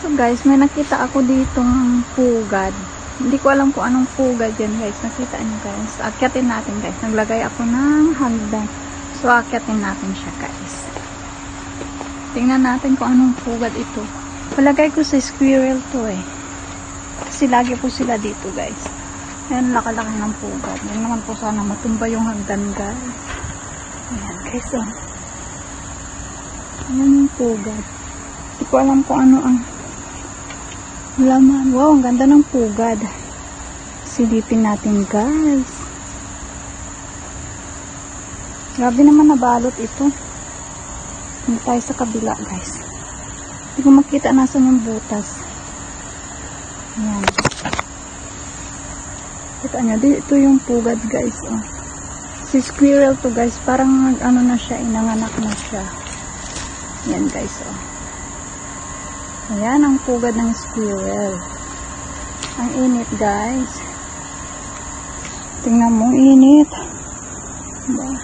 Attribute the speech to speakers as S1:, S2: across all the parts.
S1: So guys, may nakita ako ditong pugad. Hindi ko alam kung anong pugad yan guys. Nakita niyo guys. Akyatin natin guys. Naglagay ako ng hagdan. So akyatin natin siya guys. Tingnan natin kung anong pugad ito. Palagay ko sa squirrel to eh. Kasi lagi po sila dito guys. Ayan, laki-laki ng pugad. Yan naman po sana matumba yung hagdan guys. Ayan guys oh. Ayan yung pugad. Hindi ko alam kung ano ang laman. Wow, ang ganda ng pugad. Silipin natin guys. Grabe naman nabalot ito. Hindi tayo sa kabila guys. Hindi ko makita nasan yung butas. Ayan. Kita nyo, dito yung pugad guys. Oh. Si squirrel to guys, parang ano na siya, inanganak na siya. Yan guys, oh. Ayan ang pugad ng squirrel. Ang init guys. Tingnan mo, init. Diba?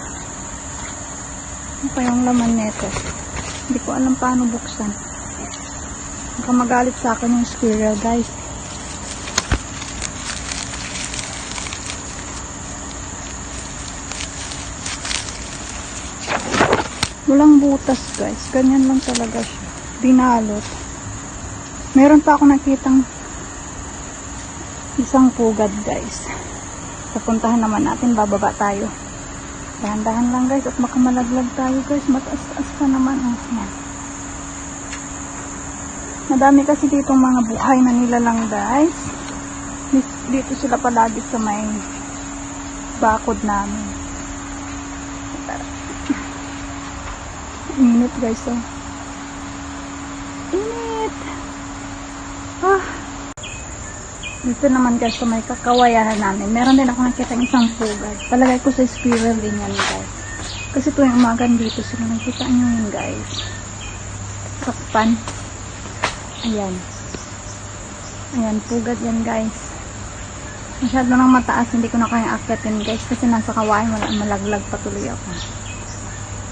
S1: Ano pa yung laman nito? Hindi ko alam paano buksan. Baka magalit sa akin yung squirrel guys. Walang butas guys. Ganyan lang talaga siya. Binalot. Meron pa ako nakitang isang pugad guys. Papuntahan naman natin. Bababa tayo. Dahan-dahan lang guys. At makamalaglag tayo guys. Mataas-taas pa naman. Oh, yan. Madami kasi ditong mga buhay na nilalang guys. Dito sila palagi sa may bakod namin. Init guys oh. Init. Ah. Dito naman guys sa may kakawayanan namin. Meron din ako nakita isang pugad. Palagay ko sa squirrel din yan guys. Kasi tuwing umagan dito sila nakita nyo yun guys. Sakpan. Ayan. Ayan, pugad yan guys. Masyado nang mataas, hindi ko na kaya akyatin guys. Kasi nasa kawain, wala, malaglag patuloy ako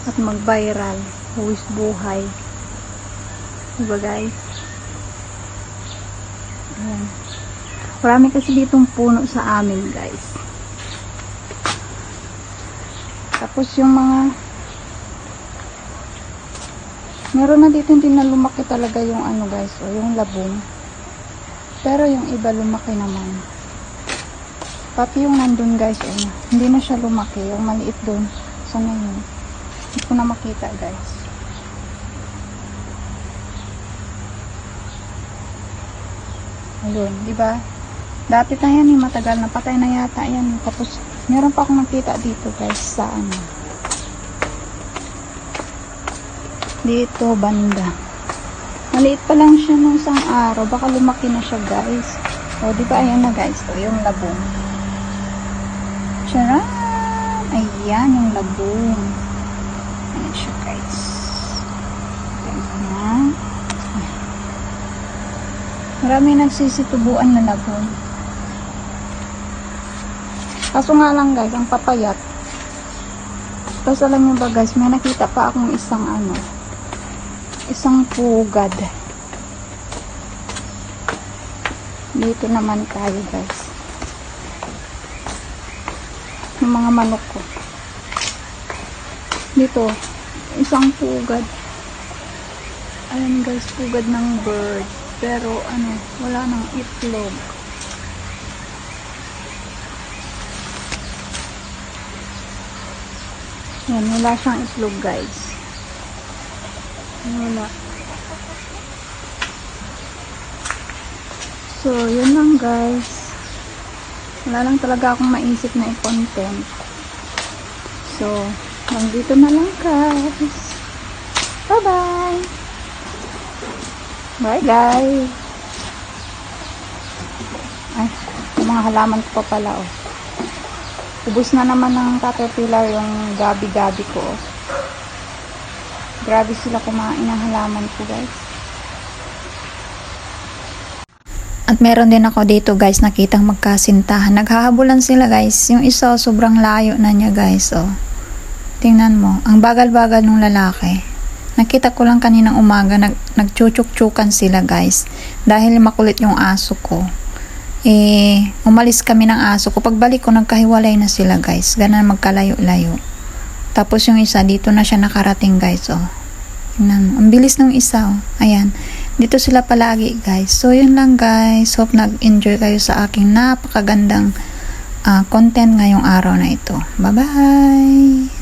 S1: at mag-viral. Huwis buhay. Diba guys? Ayan. Marami kasi ditong puno sa amin guys. Tapos yung mga meron na dito hindi na lumaki talaga yung ano guys o yung labong. Pero yung iba lumaki naman. Pati yung nandun guys o hindi na siya lumaki. Yung maliit dun. Sana yun. Hindi ko na makita guys. Ayun, di ba? Dati na yan, matagal na patay na yata yan. Tapos, meron pa akong nakita dito guys sa ano. Dito, banda. Maliit pa lang siya nung isang araw. Baka lumaki na siya guys. O, di ba? Ayan na guys. O, yung labong. Charan! Ayan, yung labong. Ayan siya guys. Ayan. Marami nagsisitubuan na labong. Kaso nga lang guys, ang papayat. Tapos alam nyo ba guys, may nakita pa akong isang ano, isang pugad. Dito naman tayo guys. Yung mga manok ko. Dito, isang pugad. Ayan guys, pugad ng bird. Pero ano, wala nang itlog. Yan, wala siyang itlog guys. Wala. So, yun lang guys. Wala lang talaga akong maisip na i-content. So, dito na lang guys. Bye-bye! Bye guys! Ay, mga halaman ko pa pala oh. Ubus na naman ng caterpillar yung gabi-gabi ko. Grabe sila kumain ng halaman ko guys.
S2: At meron din ako dito guys nakitang magkasintahan. Naghahabulan sila guys. Yung isa sobrang layo na niya guys. Oh. Tingnan mo. Ang bagal-bagal ng lalaki. Nakita ko lang kaninang umaga, nag, nagchuchuk-chukan sila guys. Dahil makulit yung aso ko. Eh, umalis kami ng aso ko. Pagbalik ko, nagkahiwalay na sila guys. Ganun magkalayo-layo. Tapos yung isa, dito na siya nakarating guys, oh. Mo. Ang bilis ng isa, oh. Ayan. Dito sila palagi, guys. So, yun lang, guys. Hope nag-enjoy kayo sa aking napakagandang ah, content ngayong araw na ito. Bye-bye!